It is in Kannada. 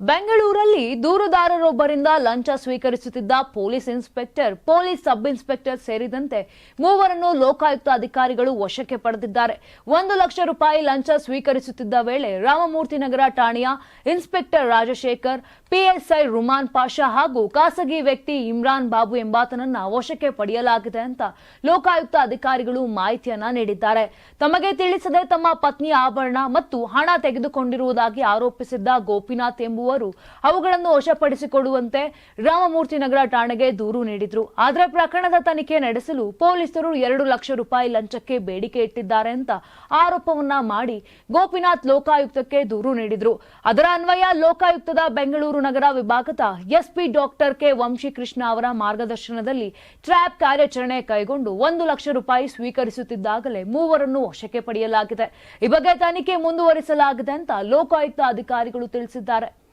ಬೆಂಗಳೂರಲ್ಲಿ ದೂರುದಾರರೊಬ್ಬರಿಂದ ಲಂಚ ಸ್ವೀಕರಿಸುತ್ತಿದ್ದ police inspector, police sub inspector ಸೇರಿದಂತೆ ಮೂವರನ್ನು ಲೋಕಾಯುಕ್ತ ಅಧಿಕಾರಿಗಳು ವಶಕ್ಕೆ ಪಡೆದಿದ್ದಾರೆ. ಒಂದು ಲಕ್ಷ ರೂಪಾಯಿ ಲಂಚ ಸ್ವೀಕರಿಸುತ್ತಿದ್ದ ವೇಳೆ ರಾಮಮೂರ್ತಿ ನಗರ ಠಾಣೆಯ ಇನ್ಸ್ಪೆಕ್ಟರ್ ರಾಜಶೇಖರ್, ಪಿಎಸ್ಐ ರುಮಾನ್ ಪಾಷಾ ಹಾಗೂ ಖಾಸಗಿ ವ್ಯಕ್ತಿ ಇಮ್ರಾನ್ ಬಾಬು ಎಂಬಾತನನ್ನ ವಶಕ್ಕೆ ಪಡೆಯಲಾಗಿದೆ ಅಂತ ಲೋಕಾಯುಕ್ತ ಅಧಿಕಾರಿಗಳು ಮಾಹಿತಿಯನ್ನ ನೀಡಿದ್ದಾರೆ. ತಮಗೆ ತಿಳಿಸದೆ ತಮ್ಮ ಪತ್ನಿಯ ಆಭರಣ ಮತ್ತು ಹಣ ತೆಗೆದುಕೊಂಡಿರುವುದಾಗಿ ಆರೋಪಿಸಿದ್ದ ಗೋಪಿನಾಥ್ ಎಂಬುವರು ಅವುಗಳನ್ನು ವಶಪಡಿಸಿಕೊಡುವಂತೆ ರಾಮಮೂರ್ತಿ ನಗರ ಠಾಣೆಗೆ ದೂರು ನೀಡಿದ್ರು. ಆದರೆ ಪ್ರಕರಣದ ತನಿಖೆ ನಡೆಸಲು ಪೊಲೀಸರು ಎರಡು ಲಕ್ಷ ರೂಪಾಯಿ ಲಂಚಕ್ಕೆ ಬೇಡಿಕೆ ಇಟ್ಟಿದ್ದಾರೆ ಅಂತ ಆರೋಪವನ್ನ ಮಾಡಿ ಗೋಪಿನಾಥ್ ಲೋಕಾಯುಕ್ತಕ್ಕೆ ದೂರು ನೀಡಿದ್ರು. ಅದರ ಅನ್ವಯ ಲೋಕಾಯುಕ್ತದ ಬೆಂಗಳೂರು ನಗರ ವಿಭಾಗದ ಎಸ್ಪಿ ಡಾಕ್ಟರ್ ಕೆ ವಂಶಿಕೃಷ್ಣ ಅವರ ಮಾರ್ಗದರ್ಶನದಲ್ಲಿ ಟ್ರ್ಯಾಪ್ ಕಾರ್ಯಾಚರಣೆ ಕೈಗೊಂಡು ಒಂದು ಲಕ್ಷ ರೂಪಾಯಿ ಸ್ವೀಕರಿಸುತ್ತಿದ್ದಾಗಲೇ ಮೂವರನ್ನು ವಶಕ್ಕೆ ಪಡೆಯಲಾಗಿದೆ. ಈ ಬಗ್ಗೆ ತನಿಖೆ ಮುಂದುವರಿಸಲಾಗಿದೆ ಅಂತ ಲೋಕಾಯುಕ್ತ ಅಧಿಕಾರಿಗಳು ತಿಳಿಸಿದ್ದಾರೆ.